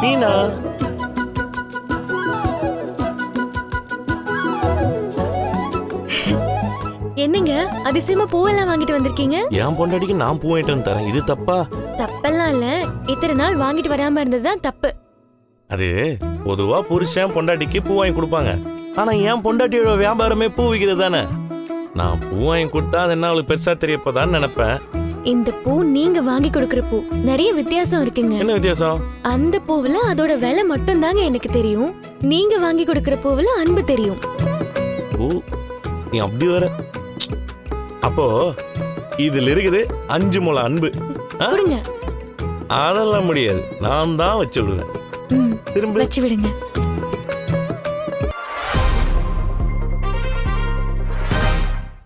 மீனா என்னங்க? அதிசயமா பூவெல்லாம் வாங்கிட்டு வந்திருக்கீங்க? என் பொண்டாட்டிக்கு நான் பூ வாங்கிட்டு வந்து தரேன். இது தப்பா? தப்பெல்லாம் இல்ல. இத்தனை நாள் வாங்கிட்டு வராம இருந்ததுதான் தப்பு. அது பொதுவா புருஷன் பொண்டாட்டிக்கு பூ வாங்கி கொடுப்பாங்க. ஆனா என் பொண்டாட்டியோட வியாபாரமே பூ விற்கிறது தானே நான் பூ வாங்கி கொடுத்தா அது என்ன அவளுக்கு பெருசா தெரியப்பதான்னு நினைப்பேன். இந்த பூ நீங்க வாங்கி கொடுக்கிற பூ. நிறைய வித்தியாசம் இருக்குங்க. என்ன வித்தியாசம்? அந்த பூவுல அதோட விலை மட்டும் தாங்க எனக்கு தெரியும். நீங்க வாங்கி கொடுக்கிற பூவுல அன்பு தெரியும். பூ நீ அப்படி வர அப்போ இதுல இருக்குது அஞ்சு முளை அன்பு. ஆ? கொடுங்க. அதெல்லாம் முடியாது. நான் தான் வச்சு விடுவேன் ம், திரும்ப. வச்சு விடுங்க.